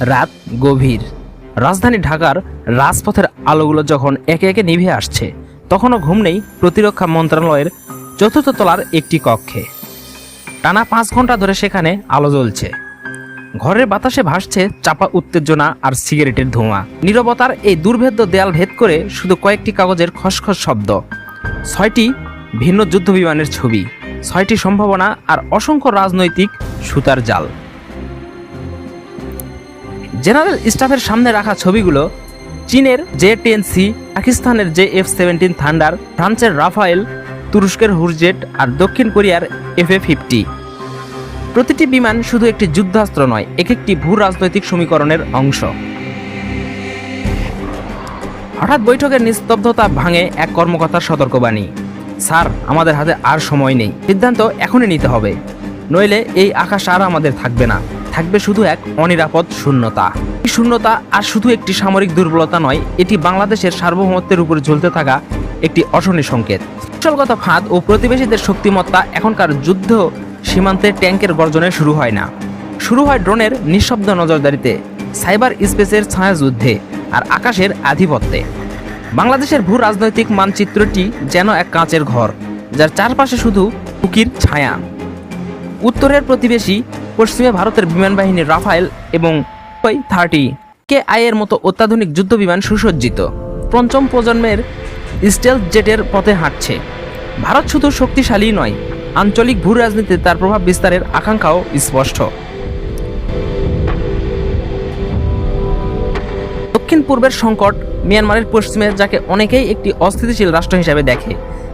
রাত গভীর। রাজধানী ঢাকার রাজপথের আলোগুলো যখন একে একে নিভে আসছে, তখনও ঘুম নেই প্রতিরক্ষা মন্ত্রণালয়ের চতুর্থ তলার একটি কক্ষে। টানা পাঁচ ঘণ্টা ধরে সেখানে আলো জ্বলছে। ঘরের বাতাসে ভাসছে চাপা উত্তেজনা আর সিগারেটের ধোঁয়া। নীরবতার এই দুর্ভেদ্য দেয়াল ভেদ করে শুধু কয়েকটি কাগজের খসখস শব্দ। ছয়টি ভিন্ন যুদ্ধ বিমানের ছবি, ছয়টি সম্ভাবনা আর অসংখ্য রাজনৈতিক সুতার জাল। জেনারেল স্টাফের সামনে রাখা ছবিগুলো চীনের জে টেন সি, পাকিস্তানের জে এফ সেভেন্টিন থান্ডার, ফ্রান্সের রাফায়েল, তুরস্কের হুরজেট আর দক্ষিণ কোরিয়ার এফ এ ফিফটি। প্রতিটি বিমান শুধু একটি যুদ্ধাস্ত্র নয় এক একটি ভূ রাজনৈতিক সমীকরণের অংশ। হঠাৎ বৈঠকের নিস্তব্ধতা ভাঙে এক কর্মকর্তার সতর্কবাণী। স্যার, আমাদের হাতে আর সময় নেই। সিদ্ধান্ত এখনই নিতে হবে। নইলে এই আকাশ আর আমাদের থাকবে না। থাকবে শুধু এক অনিরাপদ শূন্যতা। এই শূন্যতা আর শুধু একটি সামরিক দুর্বলতা নয়, এটি বাংলাদেশের সার্বভৌমত্বের উপর ঝুলতে থাকা একটি অশনি সংকেত। কৌশলগত ফাঁদ ও প্রতিবেশীদের শক্তিমত্তা এখনকার যুদ্ধ সীমান্তে ট্যাঙ্কের গর্জনে শুরু হয় না। শুরু হয় ড্রোনের নিঃশব্দ নজরদারিতে, সাইবার স্পেসের ছায়া যুদ্ধে আর আকাশের আধিপত্যে। বাংলাদেশের ভূ রাজনৈতিক মানচিত্রটি যেন এক কাঁচের ঘর, যার চারপাশে শুধু কুকির ছায়া। উত্তরের প্রতিবেশী পশ্চিমে ভারতের বিমান বাহিনী রাফায়েল এবং থার্টি কে আইয়ের মতো অত্যাধুনিক যুদ্ধ বিমান সুসজ্জিত। পঞ্চম প্রজন্মের স্টেলথ জেটের পথে হাঁটছে। ভারত শুধু শক্তিশালী নয়, আঞ্চলিক ভূ রাজনীতিতে তার প্রভাব বিস্তারের আকাঙ্ক্ষাও স্পষ্ট। দক্ষিণ পূর্বের সংকট মিয়ানমারের পশ্চিমে যাকে অনেকেই একটি অস্থিতিশীল রাষ্ট্র হিসাবে দেখে,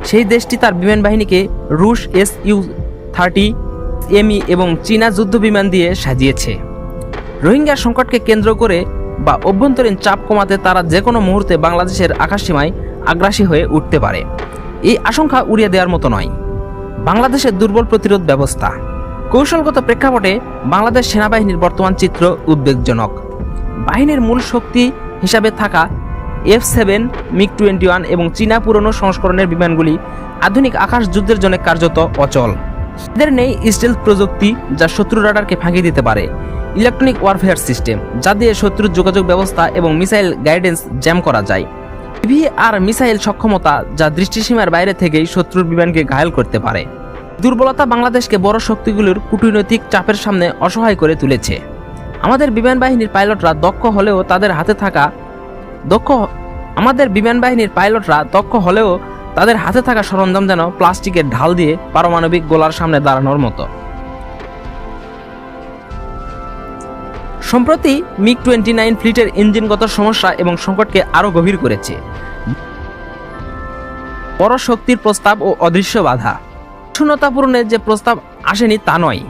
সেই দেশটি তার বিমান বাহিনীকে রুশ এস ইউ থার্টি এমই এবং চীনা যুদ্ধ বিমান দিয়ে সাজিয়েছে। রোহিঙ্গা সংকটকে কেন্দ্র করে বা অভ্যন্তরীণ চাপ কমাতে তারা যে কোনো মুহূর্তে বাংলাদেশের আকাশসীমায় আগ্রাসী হয়ে উঠতে পারে। এই আশঙ্কা উড়িয়ে দেওয়ার মতো নয়। বাংলাদেশের দুর্বল প্রতিরোধ ব্যবস্থা। কৌশলগত প্রেক্ষাপটে বাংলাদেশ সেনাবাহিনীর বর্তমান চিত্র উদ্বেগজনক। বাহিনীর মূল শক্তি হিসাবে থাকা F seven, MiG twenty one এবং চীনা পুরনো সংস্করণের বিমানগুলি আধুনিক আকাশ যুদ্ধের জন্য কার্যত অচল। এদের নেই স্টিল প্রযুক্তি যা শত্রু রাডারকে ফাঁকি দিতে পারে। ইলেকট্রনিক ওয়ারফেয়ার সিস্টেম যা দিয়ে শত্রুর যোগাযোগ ব্যবস্থা এবং মিসাইল গাইডেন্স জ্যাম করা যায়। টিভি আর মিসাইল সক্ষমতা, যা দৃষ্টিসীমার বাইরে থেকেই শত্রুর বিমানকে ঘায়েল করতে পারে। দুর্বলতা বাংলাদেশকে বড় শক্তিগুলোর কূটনৈতিক চাপের সামনে অসহায় করে তুলেছে। আমাদের বিমান বাহিনীর পাইলটরা দক্ষ হলেও তাদের হাতে থাকা দক্ষ আমাদের বিমান বাহিনীর পাইলটরা দক্ষ হলেও তাদের হাতে থাকা সরঞ্জাম যেন প্লাস্টিকের ঢাল দিয়ে পারমাণবিক গোলার সামনে দাঁড়ানোর মতো। সম্প্রতি মিগ টোয়েন্টি নাইন ফ্লিটের ইঞ্জিনগত সমস্যা এবং সংকটকে আরও গভীর করেছে। বড় শক্তির প্রস্তাব ও অদৃশ্য বাধা। শূন্যতা পূরণের যে প্রস্তাব আসেনি তা নয়।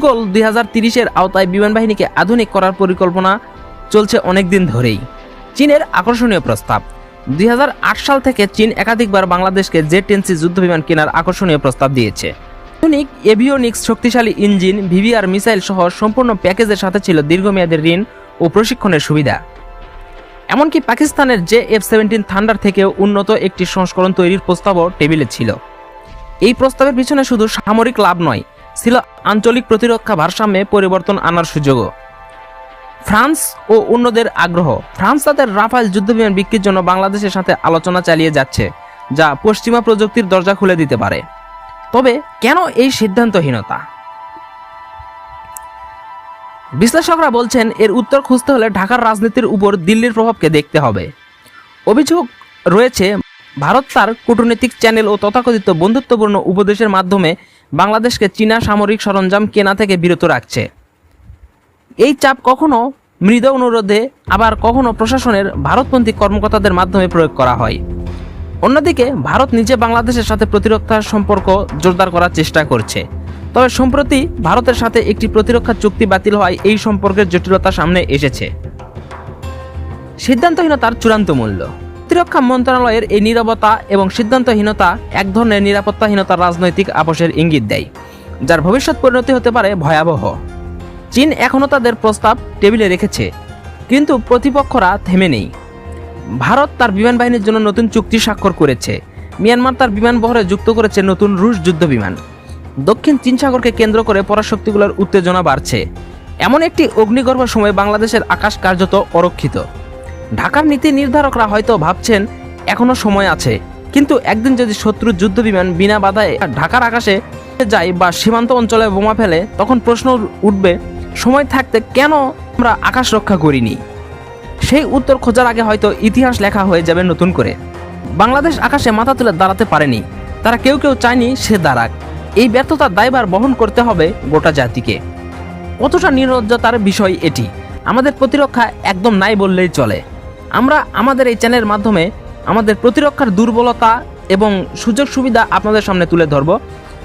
গোল দুই হাজার তিরিশের আওতায় বিমান বাহিনীকে আধুনিক করার পরিকল্পনা চলছে অনেকদিন ধরেই। চীনের আকর্ষণীয় প্রস্তাব। দুই হাজার আট সাল থেকে চীন একাধিকবার বাংলাদেশকে জে টেনসি যুদ্ধ বিমান কেনার আকর্ষণীয় প্রস্তাব দিয়েছে। আধুনিক এভিওনিক্স শক্তিশালী ইঞ্জিন, ভিভিআর মিসাইল সহ সম্পূর্ণ প্যাকেজের সাথে ছিল দীর্ঘমেয়াদী ঋণ ও প্রশিক্ষণের সুবিধা। এমনকি পাকিস্তানের জে এফ সেভেন্টিন থান্ডার থেকেও উন্নত একটি সংস্করণ তৈরির প্রস্তাবও টেবিলে ছিল। এই প্রস্তাবের পিছনে শুধু সামরিক লাভ নয়, ছিল আঞ্চলিক প্রতিরক্ষা ভারসাম্যে পরিবর্তন আনার সুযোগও। ফ্রান্স ও অন্যদের আগ্রহ। ফ্রান্স তাদের রাফায়েল যুদ্ধবিমান বিক্রির জন্য বাংলাদেশের সাথে আলোচনা চালিয়ে যাচ্ছে, যা পশ্চিমা প্রযুক্তির দরজা খুলে দিতে পারে। তবে কেন এই সিদ্ধান্তহীনতা? বিশ্লেষকরা বলছেন, এর উত্তর খুঁজতে হলে ঢাকার রাজনীতির উপর দিল্লির প্রভাবকে দেখতে হবে। অভিযোগ রয়েছে, ভারত তার কূটনৈতিক চ্যানেল ও তথাকথিত বন্ধুত্বপূর্ণ উপদেশের মাধ্যমে বাংলাদেশকে চীনা সামরিক সরঞ্জাম কেনা থেকে বিরত রাখছে। এই চাপ কখনো মৃদ অনুরোধে, আবার কখনো প্রশাসনের ভারতপন্থী কর্মকর্তাদের মাধ্যমে প্রয়োগ করা হয়। অন্যদিকে, ভারত নিজে বাংলাদেশের সাথে প্রতিরক্ষা সম্পর্ক জোরদার করার চেষ্টা করছে। তবে সম্প্রতি ভারতের সাথে একটি প্রতিরক্ষা চুক্তি বাতিল হওয়ায় এই সম্পর্কের জটিলতা সামনে এসেছে। সিদ্ধান্তহীনতার চূড়ান্ত মূল্য। প্রতিরক্ষা মন্ত্রণালয়ের এই নীরবতা এবং সিদ্ধান্তহীনতা এক ধরনের নিরাপত্তাহীনতার রাজনৈতিক আপোষের ইঙ্গিত দেয়, যার ভবিষ্যৎ পরিণতি হতে পারে ভয়াবহ। চীন এখনও তাদের প্রস্তাব টেবিলে রেখেছে, কিন্তু প্রতিপক্ষরা থেমে নেই। ভারত তার বিমান বাহিনীর জন্য নতুন চুক্তি স্বাক্ষর করেছে। মিয়ানমার তার বিমান বহরে যুক্ত করেছে নতুন রুশ যুদ্ধ বিমান। দক্ষিণ চীন সাগরকে কেন্দ্র করে পরাশক্তিগুলোর উত্তেজনা বাড়ছে। এমন একটি অগ্নিগর্ভ সময় বাংলাদেশের আকাশ কার্যত অরক্ষিত। ঢাকার নীতি নির্ধারকরা হয়তো ভাবছেন এখনও সময় আছে। কিন্তু একদিন যদি শত্রুর যুদ্ধ বিমান বিনা বাধায় ঢাকার আকাশে যায় বা সীমান্ত অঞ্চলে বোমা ফেলে, তখন প্রশ্ন উঠবে সময় থাকতে কেন আমরা আকাশ রক্ষা করিনি? সেই উত্তর খোঁজার আগে হয়তো ইতিহাস লেখা হয়ে যাবে নতুন করে। বাংলাদেশ আকাশে মাথা তুলে দাঁড়াতে পারেনি। তারা কেউ কেউ চায়নি সে দাঁড়াক। এই ব্যর্থতার দায়ভার বহন করতে হবে গোটা জাতিকে। কতটা নির্লজ্জতার বিষয় এটি? আমাদের প্রতিরক্ষা একদম নাই বললেই চলে। আমরা আমাদের এই চ্যানেলের মাধ্যমে আমাদের প্রতিরক্ষার দুর্বলতা এবং সুযোগ সুবিধা আপনাদের সামনে তুলে ধরব।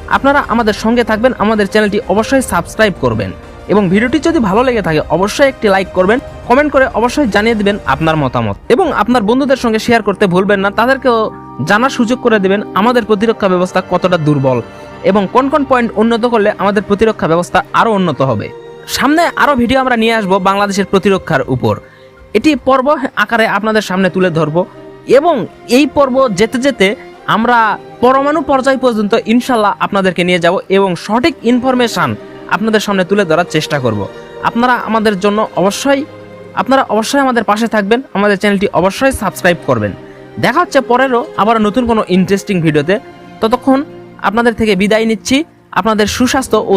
আপনারা আমাদের সঙ্গে থাকবেন। আমাদের চ্যানেলটি অবশ্যই সাবস্ক্রাইব করবেন। এবং ভিডিওটি যদি ভালো লেগে থাকে, অবশ্যই একটি লাইক করবেন, কমেন্ট করে অবশ্যই জানিয়ে দিবেন আপনার মতামত। এবং আপনার বন্ধুদের সঙ্গে শেয়ার করতে ভুলবেন না, তাদেরকেও জানার সুযোগ করে দেবেন আমাদের প্রতিরক্ষা ব্যবস্থা কতটা দুর্বল এবং কোন কোন পয়েন্ট উন্নত করলে আমাদের প্রতিরক্ষা ব্যবস্থা আরও উন্নত হবে। সামনে আরও ভিডিও আমরা নিয়ে আসব বাংলাদেশের প্রতিরক্ষার উপর। এটি পর্ব আকারে আপনাদের সামনে তুলে ধরব এবং এই পর্ব যেতে যেতে আমরা পরমাণু পর্যায় পর্যন্ত ইনশাল্লাহ আপনাদেরকে নিয়ে যাব এবং সঠিক ইনফরমেশান আপনাদের সামনে তুলে ধরার চেষ্টা করব। আপনারা আমাদের জন্য অবশ্যই, আপনারা অবশ্যই আমাদের পাশে থাকবেন, আমাদের চ্যানেলটি অবশ্যই সাবস্ক্রাইব করবেন। দেখা হচ্ছে পরেরও আবার নতুন কোনো ইন্টারেস্টিং ভিডিওতে। ততক্ষণ আপনাদের থেকে বিদায় নিচ্ছি। আপনাদের সুস্বাস্থ্য ও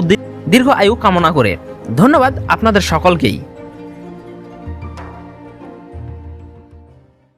দীর্ঘ আয়ু কামনা করে। ধন্যবাদ আপনাদের সকলকেই।